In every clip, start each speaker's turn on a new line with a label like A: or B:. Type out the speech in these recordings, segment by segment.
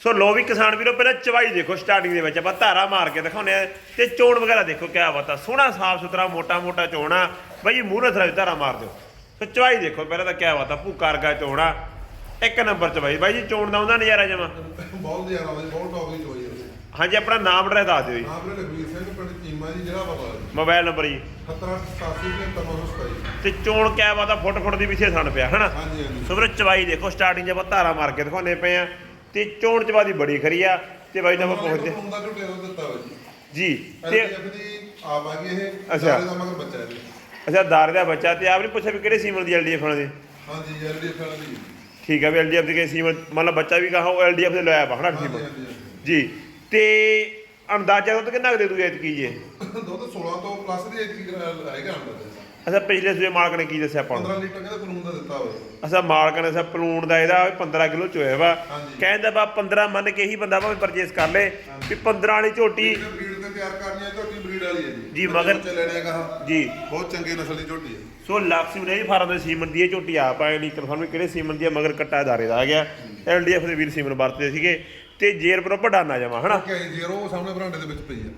A: ਸੋ ਲੋ ਵੀ ਕਿਸਾਨ ਵੀਰੋ ਪਹਿਲਾਂ ਚਵਾਈ ਦੇਖੋ ਸਟਾਰਟਿੰਗ ਦੇ ਵਿੱਚ। ਆਪਾਂ ਧਾਰਾ ਮਾਰ ਕੇ ਦਿਖਾਉਂਦੇ ਆ ਤੇ ਚੋਣ ਵਗੈਰਾ ਦੇਖੋ ਕਿਆ ਬਤਾ ਸੋਹਣਾ ਸਾਫ਼ ਸੁਥਰਾ ਮੋਟਾ ਮੋਟਾ ਚੋਣਾ ਬਈ ਮੂੰਹ ਨਾਲ ਥਰਾ ਧਾਰਾ ਮਾਰ ਦਿਓ। ਸੋ ਚਵਾਈ ਦੇਖੋ ਪਹਿਲਾਂ ਤਾਂ ਕਿਆ ਬਤਾ ਭੂਕਾ ਵਰਗਾ ਚੋਣਾ ਇੱਕ ਨੰਬਰ ਚਵਾਈ। ਬਾਈ ਜੀ ਚੋਣ ਦਾ ਉਹਦਾ ਨਜ਼ਾਰਾ ਜਮਾ?
B: ਬਹੁਤ ਜ਼ਿਆਦਾ ਵਧੀਆ ਬਹੁਤ ਟੌਪ ਦੀ ਚੋਈ
A: ਹਾਂਜੀ ਆਪਣਾ ਨਾਮ ਐਡਰੈਸ ਦੱਸ ਦਿਓ ਜੀ।
B: ਨਾਮ ਵੀਰੇ ਲਖਵੀਰ ਸਿੰਘ ਪਿੰਡ ਚੀਮਾ ਜੀ ਜ਼ਿਲ੍ਹਾ ਬਰਨਾਲਾ ਜੀ।
A: ਮੋਬਾਈਲ ਨੰਬਰ ਜੀ।
B: 7887
A: ਤੇ ਚੋਣ ਕਿਆ ਬਤਾ ਫੁੱਟ ਫੁੱਟ ਦੀ ਪਿੱਛੇ ਥਣ ਪਿਆ ਹਨਾ?
B: ਹਾਂਜੀ ਹਾਂਜੀ।
A: ਸੋ ਵੀਰੋ ਚਵਾਈ ਦੇਖੋ ਸਟਾਰਟਿੰਗ 'ਚ ਆਪਾਂ ਧਾਰਾ ਮਾਰ ਕੇ ਦਿਖਾਉਂਦੇ ਪਏ ਆ ਤੇ ਚੋਣ ਚਵਾ ਦੀ ਬੜੀ ਖਰੀ ਆ ਤੇ ਬਾਈ ਤਾਂ ਆਪਾਂ ਪਹੁੰਚਦੇ
B: ਹੁੰਦਾ ਝੁੱਟੇ ਦਾ ਦਿੱਤਾ ਹੋਇਆ ਜੀ।
A: ਜੀ
B: ਤੇ
A: ਤੇ
B: ਆਪਣੀ ਆਪ ਆ ਗਈ ਇਹ
A: ਅੱਛਾ।
B: ਸਾਰੇ ਦਾ ਮਗਰ ਬੱਚਾ ਜੀ
A: ਅੱਛਾ ਦਾਰੇ ਦਾ ਬੱਚਾ ਤੇ ਆਪ ਨੇ ਪੁੱਛਿਆ ਵੀ ਕਿਹੜੇ ਸੀਮਨ ਦੀ ਐਲਡੀਐਫ ਵਾਲੇ? ਦੇ
B: ਹਾਂਜੀ ਜਲਦੀ ਫੈਲ ਦੀ।
A: ਠੀਕ ਆ ਵੀ ਐਲਡੀਐਫ ਦੀ ਕਿਸੇ ਸੀਮਨ ਮਤਲਬ ਬੱਚਾ ਵੀ ਕਹਾ ਉਹ ਐਲਡੀਐਫ ਦੇ ਲਾਇਆ ਬਾਹਣਾ
B: ਹਾਂਜੀ
A: ਠੀਕ
B: ਹਾਂਜੀ ਹਾਂਜੀ।
A: ਜੀ ਤੇ ਅੰਦਾਜ਼ਾ ਉਹ ਕਿੰਨਾ ਕੁ ਦੇ ਦੂ ਐਤਕੀ ਜੇ?
B: ਦੁੱਧ 16 ਤੋਂ ਪਲੱਸ ਦੀ ਇੱਕ ਹੈਗਾ ਅੰਦਰ
A: ਅੱਛਾ ਪਿਛਲੇ ਸੂਏ ਮਾਲਕ ਨੇ ਕੀ ਦੱਸਿਆ ਆਪਾਂ ਨੂੰ?
B: 15 ਲੀਟਰ ਕਹਿੰਦਾ ਕਾਨੂੰਨ ਦਾ ਦਿੱਤਾ ਹੋਇਆ।
A: ਅੱਛਾ ਮਾਲਕ ਨੇ ਸਾ ਪਲੂਣ ਦਾ ਇਹਦਾ 15 ਕਿਲੋ ਚੋਇਆ ਵਾ।
B: ਹਾਂਜੀ।
A: ਕਹਿੰਦਾ ਬਾ 15 ਮੰਨ ਕੇ ਹੀ ਬੰਦਾ ਭਾਵੇਂ ਪਰਚੇਸ ਕਰ ਲੇ ਵੀ 15 ਵਾਲੀ ਝੋਟੀ
B: ਇਹ ਬਰੀਡ ਤੇ ਤਿਆਰ ਕਰਨੀ ਹੈ ਝੋਟੀ ਬਰੀਡ ਵਾਲੀ ਹੈ ਜੀ।
A: ਜੀ, ਮਗਰ-
B: ਬੱਚੇ ਲੈਣੇ ਕਹਾ
A: ਜੀ।
B: ਬਹੁਤ ਚੰਗੇ ਨਸਲ ਦੀ ਝੋਟੀ ਹੈ
A: ਸੋ ਲਾਕਸੀ ਨੇ ਫਾਰਮ ਦੇ ਸੀਮਨ ਦੀ ਇਹ ਝੋਟੀ ਆਪ ਆਏ ਨਹੀਂ ਕਨਫਰਮ ਕਿਹੜੇ ਸੀਮਨ ਦੀ ਆ ਮਗਰ ਕੱਟਾ ਦਾਰੇ ਦਾ ਆ ਗਿਆ। ਐਲਡੀਐਫ ਦੇ ਵੀਰ ਸੀਮਨ ਵਰਤਦੇ ਸੀਗੇ ਤੇ ਜੇਰ ਪ੍ਰੋਪਰ ਡਾਨਾ ਜਾਵਾ ਹਨਾ?
B: ਜ਼ੀਰੋ ਸਾਹਮਣੇ ਬਰਾਂਡੇ ਦੇ ਵਿੱਚ ਪਈ ਹੈ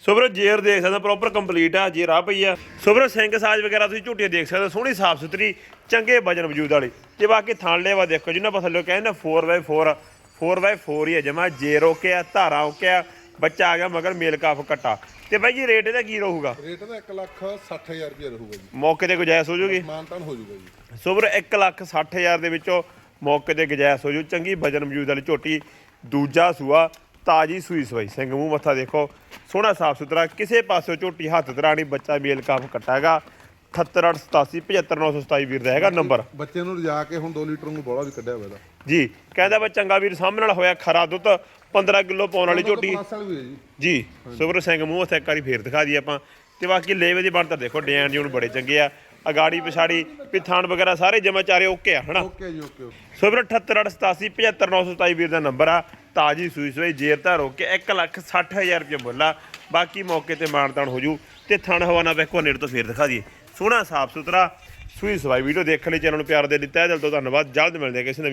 A: ਸੋ ਵੀਰੋ ਜੇਰ ਦੇਖ ਸਕਦੇ ਪ੍ਰੋਪਰ ਕੰਪਲੀਟ ਆ ਜੇਰ ਆ ਪਈ ਆ। ਸੋ ਵੀਰੋ ਸਿੰਘ ਸਾਜ ਵਗੈਰਾ ਤੁਸੀਂ ਝੂਟੀਆਂ ਦੇਖ ਸਕਦੇ ਸੋਹਣੀ ਸਾਫ਼ ਸੁਥਰੀ ਚੰਗੇ ਵਜਨ ਵਜੂਦ ਵਾਲੀ। ਤੇ ਬਾਕੀ ਥਣ ਲੈਵਾ ਦੇਖੋ ਜਿੰਨਾ ਪਾ ਥੱਲੇ ਕਹਿੰਦੇ ਨਾ 4x4 4x4 ਹੀ ਹੈ ਜਮਾ ਜੇਰ ਓਕੇ ਆ ਧਾਰਾ ਓਕੇ ਆ ਬੱਚਾ ਆ ਗਿਆ ਮਗਰ ਮੇਲ ਕਾਫ ਕੱਟਾ। ਤੇ ਬਾਈ ਜੀ ਰੇਟ ਇਹਦਾ ਕੀ ਰਹੂਗਾ?
B: ਰੇਟ ਦਾ 1 ਲੱਖ 60000 ਰੁਪਏ ਰਹੂਗਾ ਜੀ।
A: ਮੌਕੇ ਤੇ ਗੁਜਾਇਸ਼ ਹੋ ਜੂਗੀ?
B: ਮਾਨਤਾਨ ਹੋ ਜਾਊਗਾ ਜੀ।
A: ਸੋ ਵੀਰੋ 1 ਲੱਖ 60 ਹਜ਼ਾਰ ਦੇ ਵਿੱਚੋਂ ਮੌਕੇ ਤੇ ਗੁਜਾਇਸ਼ ਹੋ ਜੂ। ਚੰਗੀ ਵਜਨ ਵਜੂਦ ਵਾਲੀ ਝੋਟੀ ਦੂਜਾ ਸੂਆ ਤਾਜੀ ਸੂਈ ਸਵਾਈ। ਸਿੰਘ ਮੂੰਹ ਮੱਥਾ ਦੇਖੋ ਸੋਹਣਾ ਸਾਫ਼ ਸੁਥਰਾ ਕਿਸੇ ਪਾਸਿਓਂ ਝੋਟੀ ਹੱਥ ਤਰਾਣੀ ਬੱਚਾ ਮੇਲ ਕਾਫ ਕੱਟਾਗਾ 78887 75927 ਵੀਰ ਦਾ ਹੈਗਾ ਨੰਬਰ।
B: ਬੱਚੇ ਨੂੰ ਲਿਜਾ ਕੇ ਹੁਣ 2 ਲੀਟਰ ਨੂੰ ਬੋਲਾ ਵੀ ਕੱਢਿਆ ਹੋਇਆ
A: ਜੀ ਕਹਿੰਦਾ ਵਾ ਚੰਗਾ ਵੀਰ ਸਾਹਮਣੇ ਨਾਲ ਹੋਇਆ ਖਰਾ ਦੁੱਧ 15 ਕਿਲੋ ਪਾਉਣ ਵਾਲੀ ਝੋਟੀ।
B: ਜੀ।
A: ਸੁਬਰ ਸਿੰਘ ਮੂੰਹ ਉੱਥੇ ਇੱਕ ਵਾਰੀ ਫੇਰ ਦਿਖਾ ਦਈਏ ਆਪਾਂ। ਤੇ ਬਾਕੀ ਲੇਵੇ ਦੀ ਬਣਤਰ ਦੇਖੋ ਡਿਜ਼ਾਈਨ ਜੀ ਹੁਣ ਬੜੇ ਚੰਗੇ ਆ। ਅਗਾੜੀ ਪਿਛਾੜੀ ਪਿਥਾਨ ਵਗੈਰਾ ਸਾਰੇ ਜਮਾ ਚਾਰੇ ਓਕੇ ਆ ਹਨਾ?
B: ਓਕੇ ਜੀ ਓਕੇ
A: ਸੋ ਵੀਰੋ 7887 75927 ਵੀਰ ਦਾ ਨੰਬਰ ਆ। ਤਾਜੀ ਸੂਈ ਸੂਈ ਜੇਰ ਧਾਰ ਹੋ ਕੇ 1 ਲੱਖ 60 ਹਜ਼ਾਰ ਰੁਪਏ ਮੁੱਲ, ਬਾਕੀ ਮੌਕੇ ਤੇ ਮਾਨਤਾਨ ਹੋ ਜੂ ਤੇ ਥਣ ਹਵਾਨਾ ਵੇਖੋ, ਨੇੜ ਤੋਂ ਫੇਰ ਦਿਖਾ ਦਈਏ। ਸੋਹਣਾ ਸਾਫ਼ ਸੁਥਰਾ ਸੂਈ ਸਵਾਈ ਵੀਡੀਓ ਦੇਖਣ ਲਈ ਚੈਨਲ ਨੂੰ ਪਿਆਰ ਦੇ ਦਿੱਤਾ ਦਿਲ ਤੋਂ ਧੰਨਵਾਦ। ਜਲਦ ਮਿਲਦੇ ਹਾਂ ਕਿਸੇ ਨਵੀਂ